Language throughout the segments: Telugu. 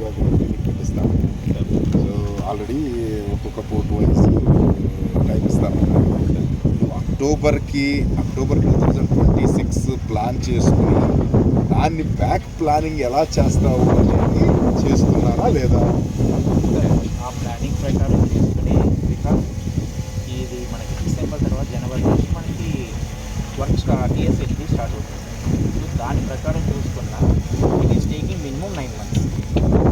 టికెట్ ఇస్తాము సో ఆల్రెడీ ఒక్కొక్క పోర్ట్ వైజ్ టైం ఇస్తాము అక్టోబర్కి October two thousand twenty six plan చేసుకుని దాన్ని బ్యాక్ ప్లానింగ్ ఎలా చేస్తావు అనేది చేస్తున్నారా లేదా? ఆ ప్లానింగ్ ప్రకారం తీసుకుని బికాస్ ఇది మనకి డిసెంబర్ తర్వాత జనవరి నుంచి మనకి వర్క్ టీఎస్ఎల్కి స్టార్ట్ అవుతుంది సో దాని ప్రకారం చూసుకున్న it is taking minimum nine months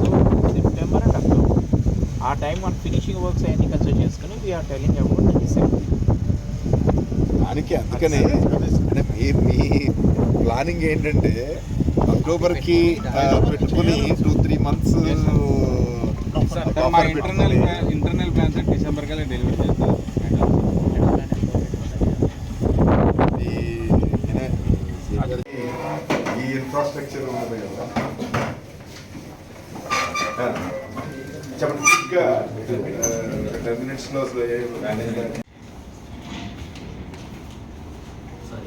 so September and October ఆ టైం మన ఫినిషింగ్ వర్క్స్ అన్ని కన్సిడర్ చేసుకుని we are telling about December దానికి అందుకనే అంటే మీ మీ ప్లానింగ్ ఏంటంటే అక్టోబర్కి పెట్టుకుని టూ త్రీ మంత్స్ మా ఇంటర్నల్ ఇంటర్నల్ ప్లాన్స్ డిసెంబర్ కల్లా డెలివరీ చేస్తాం. ఈ ఇన్ఫ్రాస్ట్రక్చర్ ఉన్నది కదా.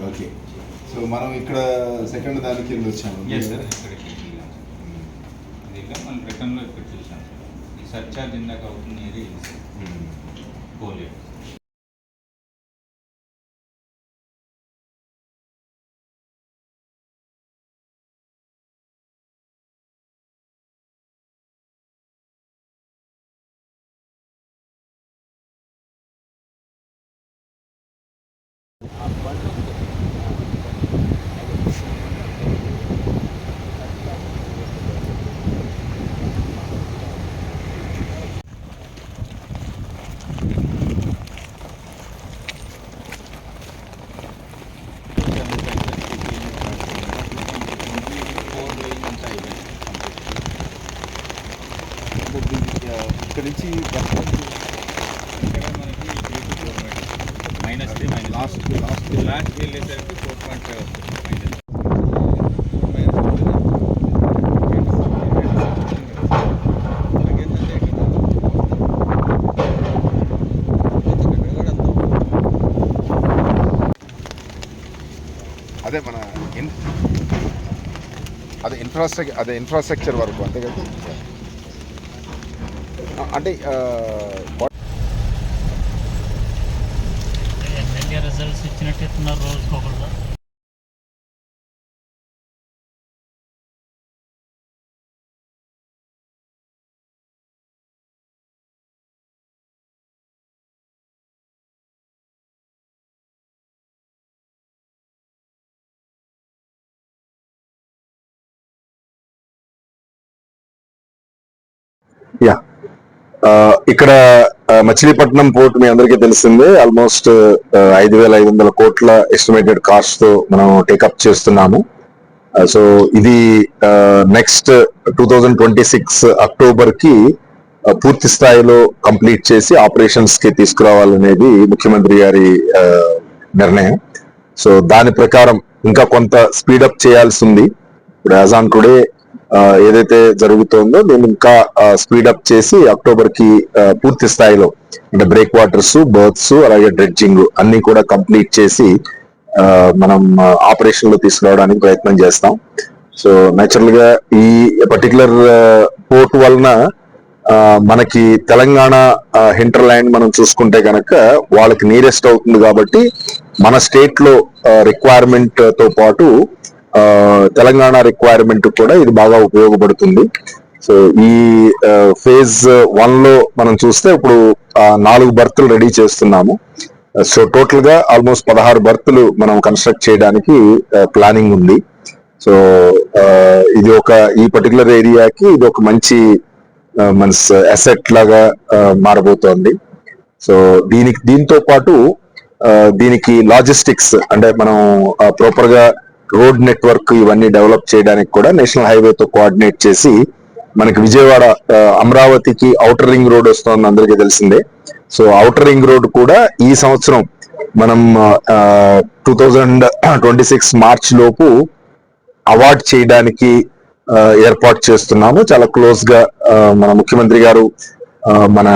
ఓకే సో మనం ఇక్కడ సెకండ్ దానికి వెళ్ళి వచ్చాము. మనం రిటర్న్లో ఇక్కడ చూసాం. ఈ సర్చార్జ్ ఇందాక అవుతుంది ఇది మ్మ్. పోలేదు ఫోర్ లేన్ అంతా అయిపోయింది ఇక్కడ నుంచి minus three minus last last last వెళ్ళేసరికి ఫోర్ పాయింట్ ఫైవ్ వస్తుంది మైనస్ అదే మన ఇన్ అదే ఇన్ఫ్రాస్ట్రక్చర్ అదే ఇన్ఫ్రాస్ట్రక్చర్ వరకు అంతే కదా? అంటే రిజల్ట్స్ ఇచ్చినట్టు ఇస్తున్నారు రోజుకోకుండా యా ఆ, ఇక్కడ మచిలీపట్నం పోర్ట్ మీ అందరికీ తెలిసిందే. ఆల్మోస్ట్ ఐదు వేల ఐదు వందల కోట్ల ఎస్టిమేటెడ్ కాస్ట్తో మనం టేకప్ చేస్తున్నాము. సో ఇది next two thousand twenty six అక్టోబర్కి పూర్తి స్థాయిలో కంప్లీట్ చేసి ఆపరేషన్స్కి తీసుకురావాలనేది ముఖ్యమంత్రి గారి నిర్ణయం. సో దాని ప్రకారం ఇంకా కొంత స్పీడప్ చేయాల్సి ఉంది. ఇప్పుడు యాజ్ ఆన్ టుడే ఏదైతే జరుగుతోందో నేను ఇంకా స్పీడప్ చేసి అక్టోబర్కి పూర్తి స్థాయిలో అంటే బ్రేక్ వాటర్స్ బర్త్స్ అలాగే డ్రెడ్జింగ్ అన్ని కూడా కంప్లీట్ చేసి మనం ఆపరేషన్లో తీసుకురావడానికి ప్రయత్నం చేస్తాం. సో నేచురల్గా ఈ పర్టికులర్ పోర్ట్ వలన మనకి తెలంగాణ హింటర్ ల్యాండ్ మనం చూసుకుంటే కనుక వాళ్ళకి నీరెస్ట్ అవుతుంది కాబట్టి మన స్టేట్లో రిక్వైర్మెంట్తో పాటు తెలంగాణ రిక్వైర్మెంట్ కూడా ఇది బాగా ఉపయోగపడుతుంది. సో ఈ ఫేజ్ వన్లో మనం చూస్తే ఇప్పుడు నాలుగు బర్తులు రెడీ చేస్తున్నాము. సో టోటల్గా ఆల్మోస్ట్ పదహారు బర్తులు మనం కన్స్ట్రక్ట్ చేయడానికి ప్లానింగ్ ఉంది. సో ఇది ఒక ఈ పర్టికులర్ ఏరియాకి ఇది ఒక మంచి మన్స్ మన అసెట్ లాగా మారబోతోంది. సో దీనికి దీంతో పాటు దీనికి లాజిస్టిక్స్ అంటే మనం ప్రాపర్గా రోడ్ నెట్వర్క్ ఇవన్నీ డెవలప్ చేయడానికి కూడా నేషనల్ హైవేతో కోఆర్డినేట్ చేసి మనకి విజయవాడ అమరావతికి ఔటర్ రింగ్ రోడ్ వస్తుంది అందరికీ తెలిసిందే. సో ఔటర్ రింగ్ రోడ్ కూడా ఈ సంవత్సరం మనం two thousand twenty six March లోపు అవార్డ్ చేయడానికి ఏర్పాటు చేస్తున్నాము. చాలా క్లోజ్గా మన ముఖ్యమంత్రి గారు మన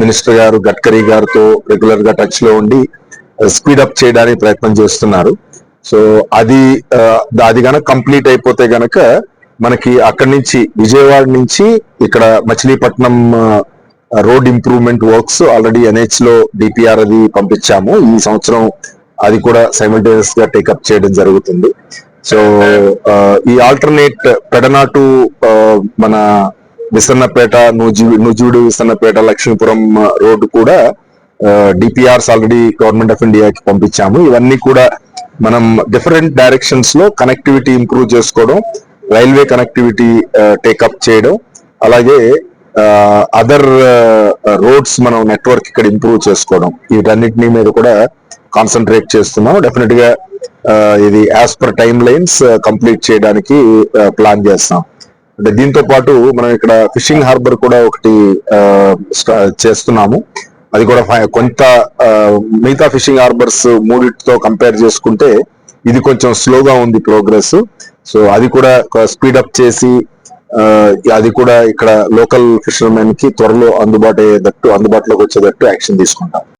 మినిస్టర్ గారు గడ్కరీ గారితో రెగ్యులర్గా టచ్లో ఉండి స్పీడప్ చేయడానికి ప్రయత్నం చేస్తున్నారు. సో అది అది గనక కంప్లీట్ అయిపోతే గనక మనకి అక్కడి నుంచి విజయవాడ నుంచి ఇక్కడ Machilipatnam road improvement works already ఎన్హెచ్లో DPR అది పంపించాము. ఈ సంవత్సరం అది కూడా సైమల్టేనియస్గా టేకప్ చేయడం జరుగుతుంది. సో ఈ ఆల్టర్నేట్ పెడనాటు మన విసన్నపేట నూజి నూజివీడు విసన్నపేట లక్ష్మీపురం రోడ్డు కూడా డిపిఆర్స్ ఆల్రెడీ గవర్నమెంట్ ఆఫ్ ఇండియాకి పంపించాము. ఇవన్నీ కూడా మనం డిఫరెంట్ డైరెక్షన్స్లో కనెక్టివిటీ ఇంప్రూవ్ చేసుకోవడం రైల్వే కనెక్టివిటీ టేకప్ చేయడం అలాగే uh, అదర్ రోడ్స్ uh, మనం నెట్వర్క్ ఇక్కడ ఇంప్రూవ్ చేసుకోవడం. వీటన్నిటిని మీద కూడా కాన్సన్ట్రేట్ చేస్తున్నాం డెఫినెట్గా uh, ఇది as per time lines complete చేయడానికి ప్లాన్ చేస్తాం. అంటే దీంతో పాటు మనం ఇక్కడ ఫిషింగ్ హార్బర్ కూడా ఒకటి చేస్తున్నాము. అది కూడా కొంత మిగతా ఫిషింగ్ హార్బర్స్ మూడిటితో కంపేర్ చేసుకుంటే ఇది కొంచెం స్లోగా ఉంది ప్రోగ్రెస్. సో అది కూడా స్పీడప్ చేసి అది కూడా ఇక్కడ లోకల్ ఫిషర్మెన్కి త్వరలో అందుబాటు అయ్యేటట్టు అందుబాటులోకి వచ్చేటట్టు యాక్షన్ తీసుకుంటాం.